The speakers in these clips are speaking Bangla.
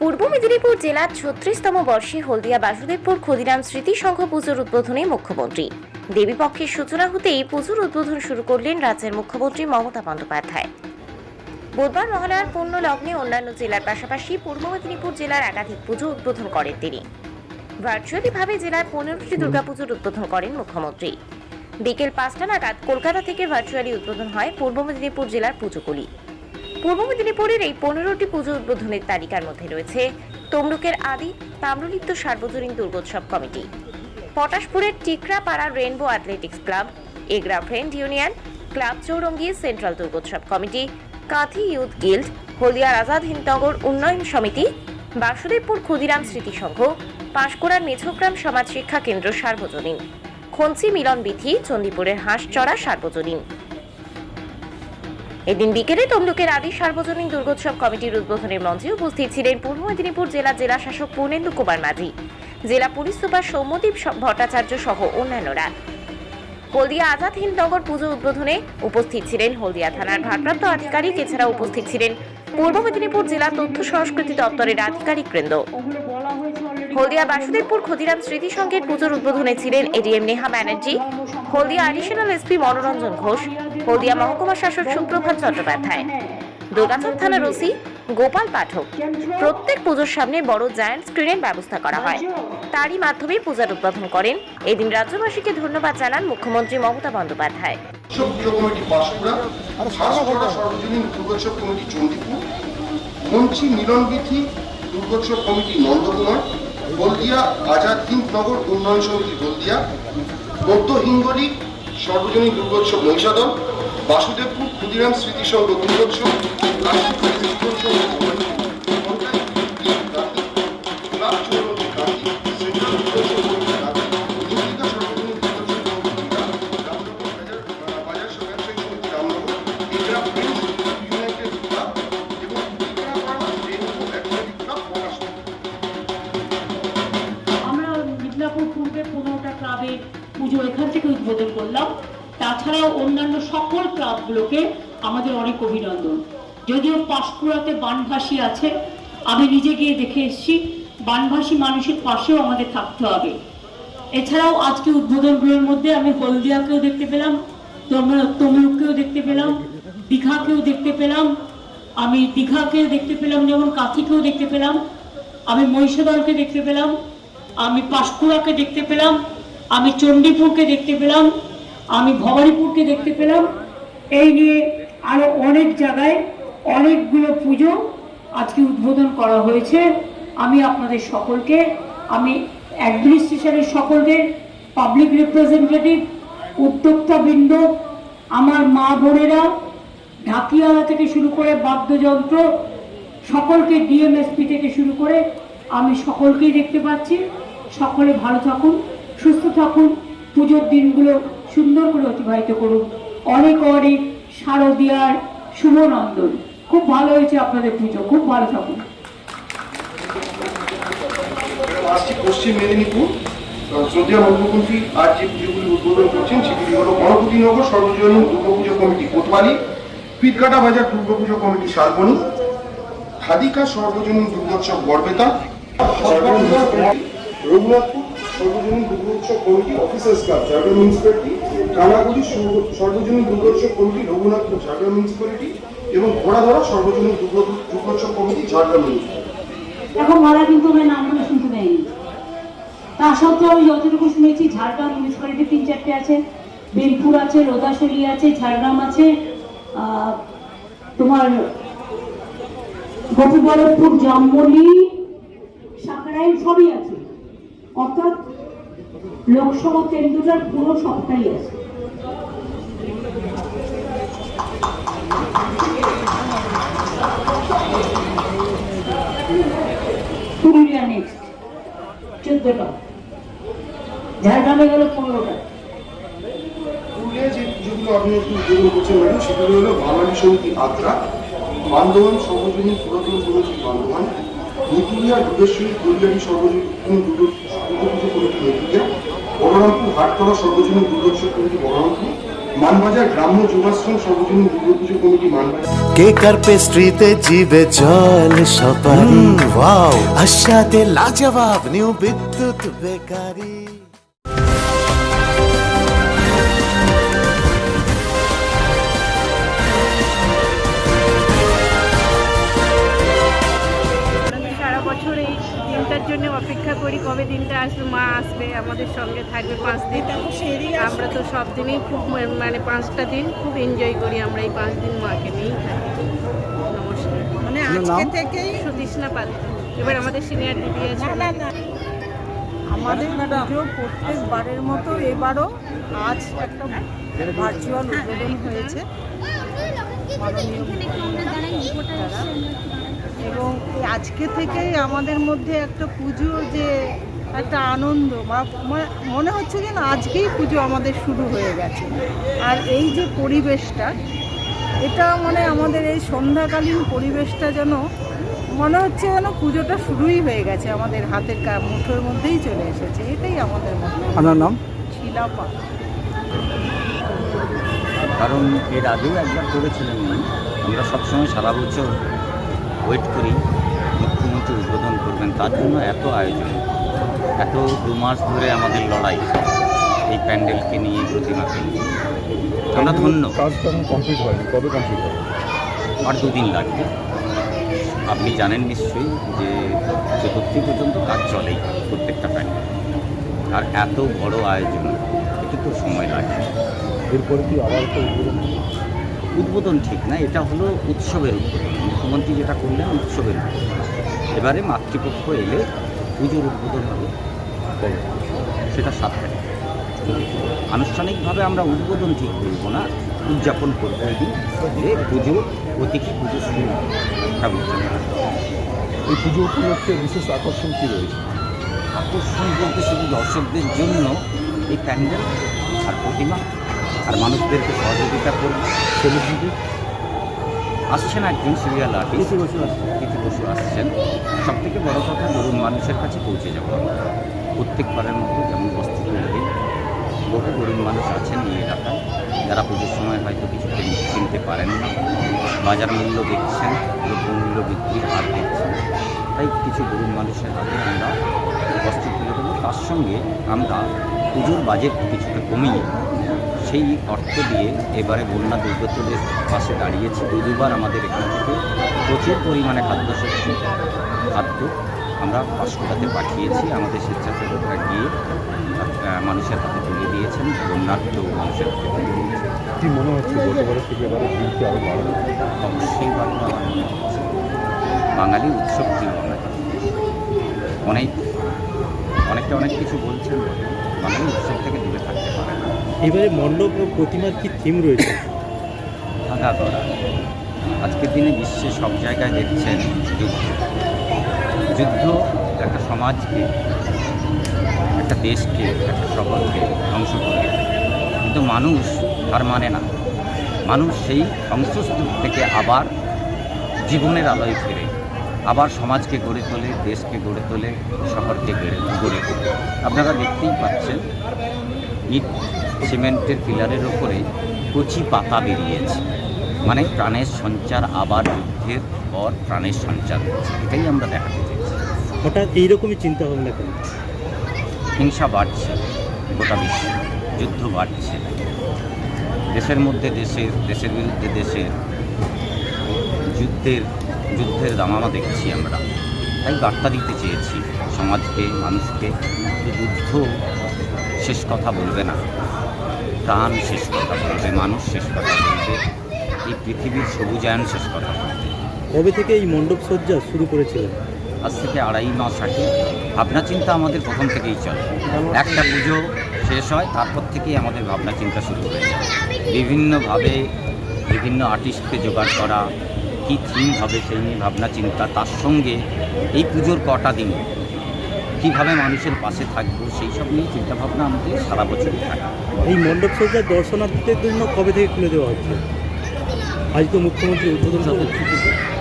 পূর্ব মেদিনীপুর জেলার ছত্রিশতম বর্ষে হলদিয়া বাসুদেবপুর ক্ষুদিরাম স্মৃতি সংঘ পুজোর উদ্বোধনে মুখ্যমন্ত্রী। দেবীপক্ষের সূচনা হতেই পুজোর উদ্বোধন শুরু করলেন রাজ্যের মুখ্যমন্ত্রী মমতা বন্দ্যোপাধ্যায়। বুধবার মহালয়ার পূর্ণ লগ্নে অন্যান্য জেলার পাশাপাশি পূর্ব মেদিনীপুর জেলার একাধিক পুজো উদ্বোধন করেন তিনি। ভার্চুয়ালি ভাবে জেলার পনেরোটি দুর্গাপুজোর উদ্বোধন করেন মুখ্যমন্ত্রী। বিকেল পাঁচটা নাগাদ কলকাতা থেকে ভার্চুয়ালি উদ্বোধন হয় পূর্ব মেদিনীপুর জেলার পুজোগুলি। পূর্ব মেদিনীপুরের এই পনেরোটি পুজো উদ্বোধনের তালিকার মধ্যে রয়েছে তমলুকের আদি তাম্রলিপ্ত সার্বজনীন Durgotsav committee, পটাশপুরের Tikrapara rainbow athletics club Egra friend union, club Chowringhee central Durgotsav committee, Kanthi youth guild হলদিয়ার Azad Hindnagar উন্নয়ন সমিতি, বাসুদেবপুর ক্ষুদিরাম স্মৃতি সংঘ, পাঁশকুড়ার মেঝগ্রাম সমাজ শিক্ষা কেন্দ্র সার্বজনীন খঞ্চি মিলন বিথি চণ্ডীপুরের হাঁসচড়া সার্বজনীন। এদিন বিকেলে তমলুকের আদি সার্বজনীন দুর্গোৎসব কমিটির উদ্বোধনের মঞ্চে উপস্থিত ছিলেন পূর্ব মেদিনীপুর জেলা জেলা শাসক পূর্ণেন্দু কুমার মাঝি, জেলা পুলিশ সুপার সৌম্যদীপ ভট্টাচার্য সহ অন্যান্যরা। হলদিয়া আজাদ হিন্দনগর পুজো উদ্বোধনে উপস্থিত ছিলেন হলদিয়া থানার ভারপ্রাপ্ত আধিকারিক এছাড়া উপস্থিত ছিলেন পূর্ব মেদিনীপুর জেলা তথ্য সংস্কৃতি দপ্তরের আধিকারিক বৃন্দ। হলদিয়া বাসুদেবপুর ক্ষুদিরাম স্মৃতি সংঘের পুজোর উদ্বোধনে ছিলেন ADM Neha Banerjee Haldia additional SP Manoranjan Ghosh Haldia মহকুমা শাসক সুপ্রভাত চট্টোপাধ্যায় দুর্গাচক থানার ওসি গোপাল পাঠক। প্রত্যেক পুজোর সামনে বড় জায়ান্ট স্ক্রিনের ব্যবস্থা করা হয়। তারই মাধ্যমে পূজার উদ্বোধন করেন। এদিন রাজ্যবাসীকে ধন্যবাদ জানান মুখ্যমন্ত্রী মমতা বন্দ্যোপাধ্যায়। মিলনবিথি দুর্গোৎসব কমিটি নন্দকুমার হলদিয়া আজাদ হিন্দ নগর উন্নয়ন সমিতি হলদিয়া মধ্য হিঙ্গলি সর্বজনীন দুর্গোৎসব মহিষাদল বাসুদেবপুর ক্ষুদিরাম স্মৃতিসংঘ দুর্গোৎসব রাষ্ট্রীয় ক্লাবগুলোকে আমাদের অনেক অভিনন্দন। যদিও পাঁশকুড়াতে বানভাসী আছে, আমি নিজে গিয়ে দেখে এসেছি, বানভাসী মানুষের পাশেও আমাদের থাকতে হবে। এছাড়াও আজকে উদ্বোধনগুলোর মধ্যে আমি হলদিয়াকেও দেখতে পেলাম তমলুক তমলুককেও দেখতে পেলাম, দীঘাকেও দেখতে পেলাম, আমি দীঘাকেও দেখতে পেলাম, যেমন কাথিকেও দেখতে পেলাম, আমি মহিষাদলকে দেখতে পেলাম, আমি পাঁশকুড়াকে দেখতে পেলাম, আমি চণ্ডীপুরকে দেখতে পেলাম, আমি ভবানীপুরকে দেখতে পেলাম এই নিয়ে আরও অনেক জায়গায় অনেকগুলো পুজো আজকে উদ্বোধন করা হয়েছে। আমি আপনাদের সকলকে, আমি অ্যাডমিনিস্ট্রেশনের সকলকে পাবলিক রিপ্রেজেন্টেটিভ উদ্যোক্তাবৃন্দ আমার মা বোনেরা, ঢাকিয়ালা থেকে শুরু করে বাদ্যযন্ত্র, সকলকে ডিএমএসপি থেকে শুরু করে আমি সকলকেই দেখতে পাচ্ছি। সকলে ভালো থাকুন, সুস্থ থাকুন, পুজোর দিনগুলো সুন্দর করে অতিবাহিত করুন। অনেক অনেক শারদীয়ার শুভনন্দন। খুব ভালো হয়েছে আপনাদের পুজো খুব ভালো থাকুন। আসছি পশ্চিম মেদিনীপুর আহ, শ্রদ্ধেয় মুখ্যমন্ত্রী আজ যে পুজোগুলি উদ্বোধন করছেন সেগুলি হল গণপতিনগর সর্বজনীন দুর্গাপুজো কমিটি কোতোয়ালি পিটকাটা বাজার দুর্গাপুজো কমিটি শালবনী খাদিকা সর্বজনীন দুর্গোৎসব গড়বেতা রঘুনাথপুর সর্বজনীন Durgotsav committee officers club, Jhargram municipality Kanaguri সর্ব- সর্বজনীন দুর্গোৎসব কমিটি, রঘুনাথপুর, ঝাড়গ্রাম মিউনিসিপ্যালিটি এবং ঘোড়াধরা সর্বজনীন দুর্গো- দুর্গোৎসব কমিটি, ঝাড়গ্রাম মিউনিসিপ্যালিটি এখন মারা কিন্তু আমার নামগুলো শুনতে তা সত্ত্বেও আমি যতটুকু শুনেছি, ঝাড়গ্রাম মিউনিসিপ্যালিটি তিন চারটে আছে, বেলপুর আছে রোদাশলি আছে, ঝাড়গ্রাম আছে তোমার গোপীবল্লভপুর জামবলি, সাঁকড়াইল সবই আছে। অর্থাৎ লোকসভা কেন্দ্রটার পুরো সবটাই আছে। পুরুলিয়া নেক্সট চোদ্দটা। ঝাড়গ্রামে গেল পনেরোটা। পুরুলিয়া যে পুজোগুলো আপনি একটু উদ্বোধন করছেন ম্যাডাম সেগুলো হলো বাঙালি সমিতি আদ্রা বান্ধবান সর্বজনীন পুরাতন কমিটি বান্ধবান নিতুলিয়া দুধেশ্বরী কল্যাণী সর্বজনীন দুর্গোৎসব দুর্গা পুজো কমিটি বলরামপুর হাটতলা সর্বজনীন দুর্গোৎসব কমিটি বলরামপুর মানবাজার গ্রাম্য যুবাশ্রম সর্বজনীন দুর্গাপুজো কমিটি মানবাজার কেকার পেস্ট্রিতে জিবে জল সপারি? ওয়াও আশাতে লাজবাব নিউ বিদ্যুৎ বেকারি। জন্য অপেক্ষা করি কবে দিনটা আসবে মা আসবে আমাদের সঙ্গে থাকবে পাঁচ দিন। আমরা তো সব দিনই খুব মানে পাঁচটা দিন খুব এনজয় করি আমরা এই পাঁচ দিন মাকে নিয়েই থাকি। নমস্কার। মানে আজকে থেকেই সুতৃষ্ণা পাল এবার আমাদের সিনিয়র দিদি আছে। আমাদের পুজো প্রত্যেকবারের মতো এবারও আজ একটা ভার্চুয়াল উদ্বোধন হয়েছে। মাননীয় দ্বারা। এবং আজকে থেকেই আমাদের মধ্যে একটা পুজো যে একটা আনন্দ বা মনে হচ্ছে যেন আজকেই পুজো আমাদের শুরু হয়ে গেছে। আর এই যে পরিবেশটা এটা মানে আমাদের এই সন্ধ্যাকালীন পরিবেশটা যেন মনে হচ্ছে যেন পুজোটা শুরুই হয়ে গেছে আমাদের হাতের কা মুঠোর মধ্যেই চলে এসেছে এটাই আমাদের আপনার নাম? শিলাপা কারণ এর আগেও একবার করেছিলেন আমরা সবসময় সারা বছর ওয়েট করি মুখ্যমন্ত্রী উদ্বোধন করবেন তার জন্য এত আয়োজন এত দু মাস ধরে আমাদের লড়াই এই প্যান্ডেলকে নিয়ে প্রতিমাকে নিয়ে আমরা ধন্য। কাজ তো এখন কমপ্লিট হয়নি কবে কমপ্লিট হবে? আর দুদিন লাগবে। আপনি জানেন নিশ্চয়ই যে চতুর্থী পর্যন্ত কাজ চলেই প্রত্যেকটা প্যান্ডেল। আর এত বড় আয়োজন এতে তো সময় লাগে। এরপরে কি আবার একটা উদ্বোধন ঠিক না এটা হলো উৎসবের উদ্বোধন। মুখ্যমন্ত্রী যেটা করলেন উৎসবের উদ্বোধন। এবারে মাতৃপক্ষ এলে পুজোর উদ্বোধন হবে সেটা সাত তারিখ আনুষ্ঠানিকভাবে আমরা উদ্বোধন ঠিক করব না উদযাপন করব ওই দিন। যে পুজো অতিথি পুজো শুরু। এই পুজো উপলক্ষে বিশেষ আকর্ষণ কি রয়েছে? আকর্ষণ বলতে শুধু দর্শকদের জন্য এই প্যান্ডেল আর প্রতিমা আর মানুষদেরকে সহযোগিতা করবে সেলিব্রিটি আসছেন একজন সিরিয়াল আর্টিস্ট বসু কিছু বসু আসছেন। সব থেকে বড় কথা ধরুন মানুষের কাছে পৌঁছে যাব আমরা প্রত্যেকবারের মতো যেমন বস্তি তুলে দিই বহু গরিব মানুষ আছেন এই এলাকায়। যারা পুজোর সময় হয়তো কিছু কিন- কিনতে পারেন না। বাজার মূল্য দেখছেন দ্রব্য মূল্য বৃদ্ধির হার দেখছেন। তাই কিছু গরিব মানুষের হাতে আমরা বস্ত্র তুলে দেবো। তার সঙ্গে আমরা পুজোর বাজেট কিছুটা কমিয়ে সেই অর্থ দিয়ে এবারে বন্যা দুর্গতদের পাশে দাঁড়িয়েছি। দু দুবার আমাদের এখান থেকে প্রচুর পরিমাণে খাদ্যশস্য খাদ্য আমরা পাঁশকুড়াতে পাঠিয়েছি। আমাদের স্বেচ্ছাসেবকরা গিয়ে মানুষের হাতে তুলে দিয়েছেন। বন্যার্থ মানুষের হাতে তুলে দিয়েছেন। কি মনে হচ্ছে গতবারের থেকে এবারে ভিড় কি বাড়বে অবশ্যই বাড়বে আমার মনে হচ্ছে বাঙালি উৎসব বাঙালি অনেক অনেকটা অনেক কিছু বলছেন বাঙালি উৎসব থেকে এবারে মণ্ডপ ও প্রতিমার কি থিম রয়েছে? ভাগা করা আজকের দিনে বিশ্বে সব জায়গায় দেখছেন যুদ্ধ। যুদ্ধ একটা সমাজকে, একটা দেশকে, একটা শহরকে ধ্বংস করে। কিন্তু মানুষ তার মানে না। মানুষ সেই ধ্বংসস্তূপ থেকে আবার জীবনের আলোয় ফিরে। আবার সমাজকে গড়ে তোলে, দেশকে গড়ে তোলে, শহরকে গড়ে গড়ে তোলে। আপনারা দেখতেই পাচ্ছেন ইট সিমেন্টের পিলারের ওপরে কচি পাতা বেরিয়েছে। মানে প্রাণের সঞ্চার আবার যুদ্ধের পর প্রাণের সঞ্চার হচ্ছে। এটাই আমরা দেখাতে চাইছি। হঠাৎ এইরকমই চিন্তা ভাবনা কেন? হিংসা বাড়ছে গোটা বিশ্বে যুদ্ধ বাড়ছে। দেশের মধ্যে দেশের দেশের বিরুদ্ধে দেশের যুদ্ধের যুদ্ধের দামামা দেখছি আমরা। তাই বার্তা দিতে চেয়েছি সমাজকে মানুষকে যুদ্ধ শেষ কথা বলবে না। প্রাণ শেষ কথা বলবে মানুষ শেষ কথা বলবে এই পৃথিবীর সবুজায়ন শেষ কথা বলবে কবে থেকে এই মণ্ডপ সজ্জা শুরু করেছিলেন? আজ থেকে আড়াই মাস আগে। ভাবনা চিন্তা আমাদের প্রথম থেকেই চলে। একটা পুজো শেষ হয় তারপর থেকেই আমাদের ভাবনা চিন্তা শুরু হয়ে যায়। বিভিন্নভাবে বিভিন্ন আর্টিস্টকে জোগাড় করা কী থিম হবে সেই নিয়ে ভাবনা চিন্তা তার সঙ্গে এই পুজোর কটা দিন কীভাবে মানুষের পাশে থাকব সেই সব নিয়ে চিন্তাভাবনা আমাদের সারা বছরই থাকে। এই মণ্ডপ সজ্জা দর্শনার্থীদের জন্য কবে থেকে খুলে দেওয়া হচ্ছে? আজ তো মুখ্যমন্ত্রী উদ্বোধন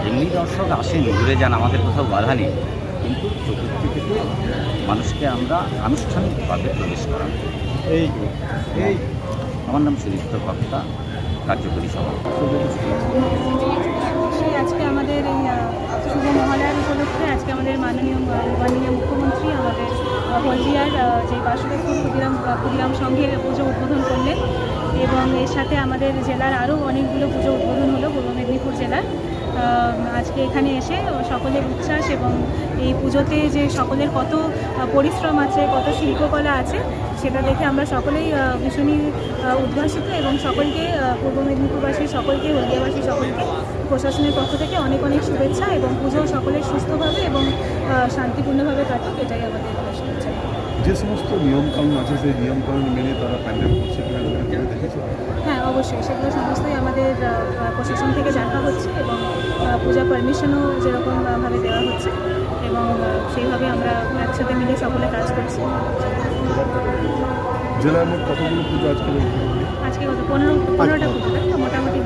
এমনি দর্শক আসেন ঘুরে যান আমাদের কোথাও বাধা নেই। কিন্তু চতুর্থী থেকে মানুষকে আমরা আনুষ্ঠানিকভাবে প্রবেশ করাবো। এই এই আমার নাম সুদীপ্ত ভক্তা কার্যকরী সেই আজকে আমাদের এই শুভ মহালয়ার উপলক্ষে আজকে আমাদের মাননীয় মাননীয় মুখ্যমন্ত্রী আমাদের হলদিয়ার যে বাসুদেবপুর ক্ষুদিরাম ক্ষুদিরাম সংঘের পুজো উদ্বোধন করলেন এবং এর সাথে আমাদের জেলার আরও অনেকগুলো পুজো উদ্বোধন হলো, পূর্ব মেদিনীপুর জেলার। আজকে এখানে এসে সকলের উচ্ছ্বাস এবং এই পুজোতে যে সকলের কত পরিশ্রম আছে, কত শিল্পকলা আছে, সেটা দেখে আমরা সকলেই ভীষণই উদ্ভাসিত এবং সকলকে পূর্ব মেদিনীপুরবাসী, সকলকে, হলদিয়াবাসী সকলকে, প্রশাসনের পক্ষ থেকে অনেক অনেক শুভেচ্ছা এবং পুজো সকলের সুস্থভাবে এবং শান্তিপূর্ণভাবে কাটুক, এটাই আমাদের যে সমস্ত নিয়মকানুন আছে সেই নিয়মকানুন মেনে তারা প্যান্ডেল করছে হ্যাঁ অবশ্যই। সেগুলো সমস্তই আমাদের প্রশাসন থেকে জানা হচ্ছে এবং পূজা পারমিশনও যেরকমভাবে দেওয়া হচ্ছে এবং সেইভাবে আমরা একসাথে মিলে সকলে কাজ করছি। জেলার মোট কতগুলো পুজো আজকে আজকে কত? পনেরো পনেরোটা পুজো তাই তো? মোটামুটি